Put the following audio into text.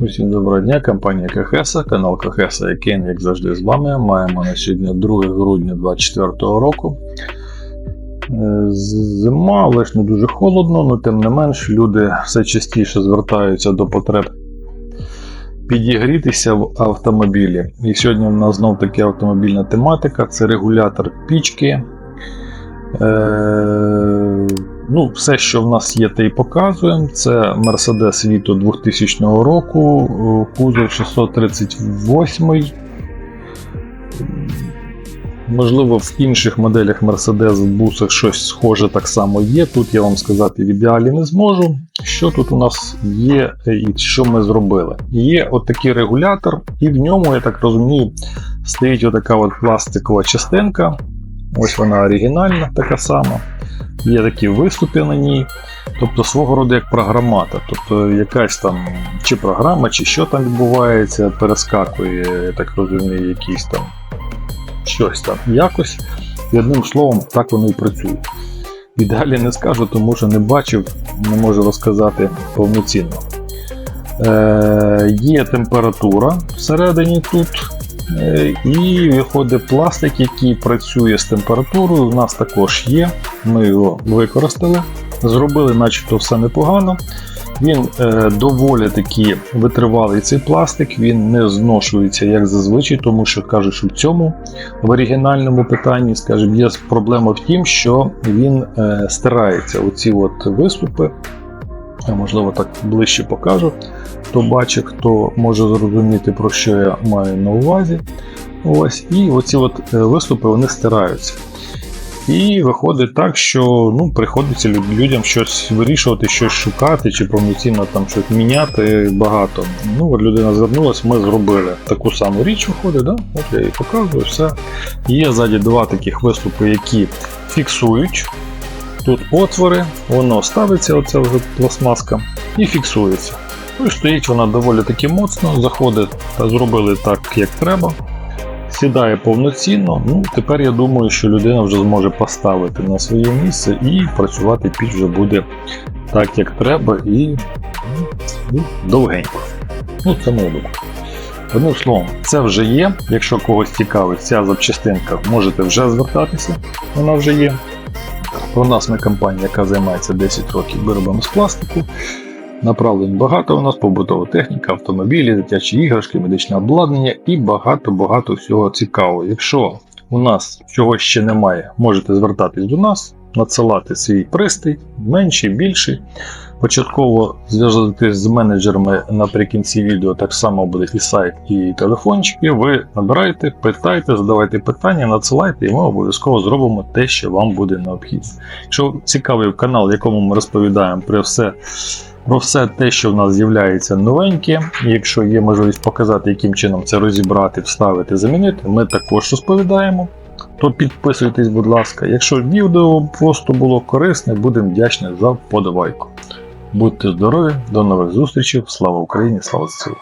Усім доброго дня, компанія Кахеса, канал Кахеса Якен, як завжди, з вами. Маємо на сьогодні 2 грудня 2024 року. Е, Зима, але ж не дуже холодно, але тим не менш люди все частіше звертаються до потреб підігрітися в автомобілі. І сьогодні в нас знов таки автомобільна тематика це регулятор пічки. Е, ну, все, що в нас є, те й показуємо. Це Mercedes Vito 2000 року, е, кузов 638. Можливо, в інших моделях Mercedes в бусах щось схоже так само є. Тут я вам сказати в ідеалі не зможу. Що тут у нас є е, і що ми зробили? Є от регулятор, і в ньому, я так розумію, стоїть отака от пластикова частинка. Ось вона оригінальна, така сама. Є такі виступи на ній. Тобто свого роду як програматор. Тобто якась там чи програма, чи що там відбувається, перескакує, я так розумію, якісь там щось там якось. І одним словом, так воно і працює. І далі не скажу, тому що не бачив, не можу розказати повноцінно. Е, є температура всередині тут. Е, І виходить пластик, який працює з температурою. У нас також є. Ми його використали, зробили, начебто, все непогано. Він е, доволі таки витривалий цей пластик, він не зношується як зазвичай, тому що кажуть, що в цьому в оригінальному питанні, скажімо, є проблема в тім, що він е, стирається. Оці от виступи. Я можливо так ближче покажу. Хто бачить, хто може зрозуміти, про що я маю на увазі. Ось, і оці от е, виступи вони стираються. І виходить так, що ну, приходиться людям щось вирішувати, щось шукати, чи повноцінно там щось міняти багато. Ну, от людина звернулася, ми зробили таку саму річ, виходить, да? от я їй показую, все. Є ззаді два таких виступи, які фіксують. Тут отвори, воно ставиться, оця вже пластмаска, і фіксується. Ну і стоїть вона доволі таки моцно, заходить та зробили так, як треба. Сідає повноцінно. Ну, тепер я думаю, що людина вже зможе поставити на своє місце і працювати піч вже буде так, як треба, і ну, ну, довгенько. Ну, це моя думка. Одним словом, це вже є. Якщо когось цікавить ця запчастинка, можете вже звертатися, вона вже є. У нас ми компанія, яка займається 10 років виробами з пластику. Направлень багато у нас побутова техніка, автомобілі, дитячі іграшки, медичне обладнання і багато-багато всього цікавого. Якщо у нас чогось ще немає, можете звертатись до нас, надсилати свій пристрій, менший, більший. Початково зв'язатись з менеджерами наприкінці відео так само буде і сайт, і телефончики. Ви набираєте, питайте, задавайте питання, надсилайте, і ми обов'язково зробимо те, що вам буде необхідно. Якщо цікавий канал, в якому ми розповідаємо про все, про все те, що в нас з'являється новеньке, якщо є можливість показати, яким чином це розібрати, вставити, замінити, ми також розповідаємо. То підписуйтесь, будь ласка. Якщо відео просто було корисне, будемо вдячні за вподобайку. Будьте здорові, до нових зустрічей, слава Україні, слава ЗСУ!